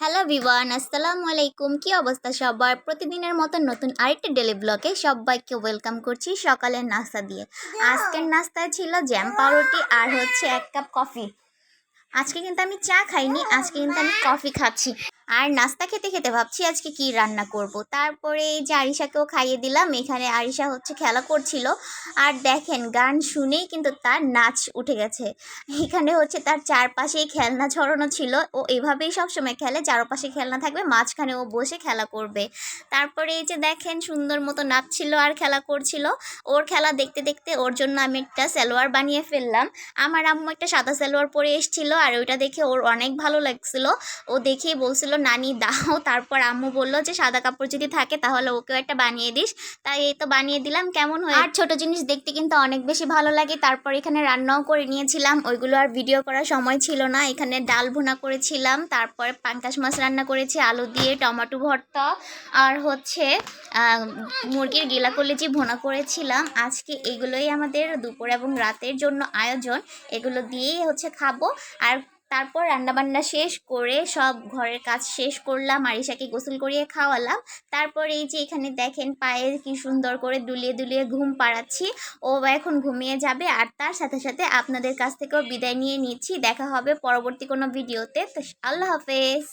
Hello V1 আসসালামু আলাইকুম কি অবস্থা সবার? প্রতিদিনের মতো নতুন আরেকটি ডেলি ব্লগে সবাইকে ওয়েলকাম করছি সকালের নাস্তা দিয়ে। আজকের নাস্তায় ছিল জ্যাম পাউরুটি আর হচ্ছে এক কাপ কফি আজকে কিন্তু আমি চা খাইনি আজকে কিন্তু আমি কফি খাচ্ছি। আর নাস্তা খেতে খেতে ভাবছি আজকে কি রান্না করব। তারপরে এই যে আরিশাকেও খাইয়ে দিলাম, এখানে আরিশা হচ্ছে খেলা করছিল। আর দেখেন, গান শুনেই কিন্তু তার নাচ উঠে গেছে। এখানে হচ্ছে তার চারপাশেই খেলনা ছড়ানো ছিল। ও এভাবেই সবসময় খেলে, চারপাশে খেলনা থাকবে, মাঝখানে ও বসে খেলা করবে। তারপরে এই যে দেখেন, সুন্দর মতো নাচছিল আর খেলা করছিল। ওর খেলা দেখতে দেখতে ওর জন্য আমি একটা সালোয়ার বানিয়ে ফেললাম। আমার আম্মু একটা সাদা সালোয়ার পরে এসেছিল আর ওইটা দেখে ওর অনেক ভালো লাগছিল। ও দেখেই বলছিল নানি, দাও। তারপর আম্মু বলল যে, সাদা কাপড় যদি থাকে তাহলে ওকেও একটা বানিয়ে দিস। তাই এই তো বানিয়ে দিলাম, কেমন হয় আর ছোট জিনিস দেখতে কিন্তু অনেক বেশি ভালো লাগে। তারপর এখানে রান্নাও করে নিয়েছিলাম, ওইগুলো আর ভিডিও করার সময় ছিল না। এখানে ডাল ভুনা করেছিলাম, তারপরে পাঙ্কাশ মাছ রান্না করেছি, আলু দিয়ে টমাটো ভর্তা, আর হচ্ছে মুরগির গিলা কলেজি ভুনা করেছিলাম। আজকে এগুলোই আমাদের দুপুর এবং রাতের জন্য আয়োজন। এগুলো দিয়েই হচ্ছে খাব। আর তারপর রান্নাবান্না শেষ করে সব ঘরের কাজ শেষ করলাম, আরিশাকে গোসল করিয়ে খাওয়ালাম। তারপর এই যে এখানে দেখেন পায়ে কি সুন্দর করে দুলিয়ে দুলিয়ে ঘুম পাড়াচ্ছি। ও এখন ঘুমিয়ে যাবে আর তার সাথে সাথে আপনাদের কাছ থেকেও বিদায় নিয়ে নিচ্ছি। দেখা হবে পরবর্তী কোনো ভিডিওতে। তো আল্লাহ হাফেজ।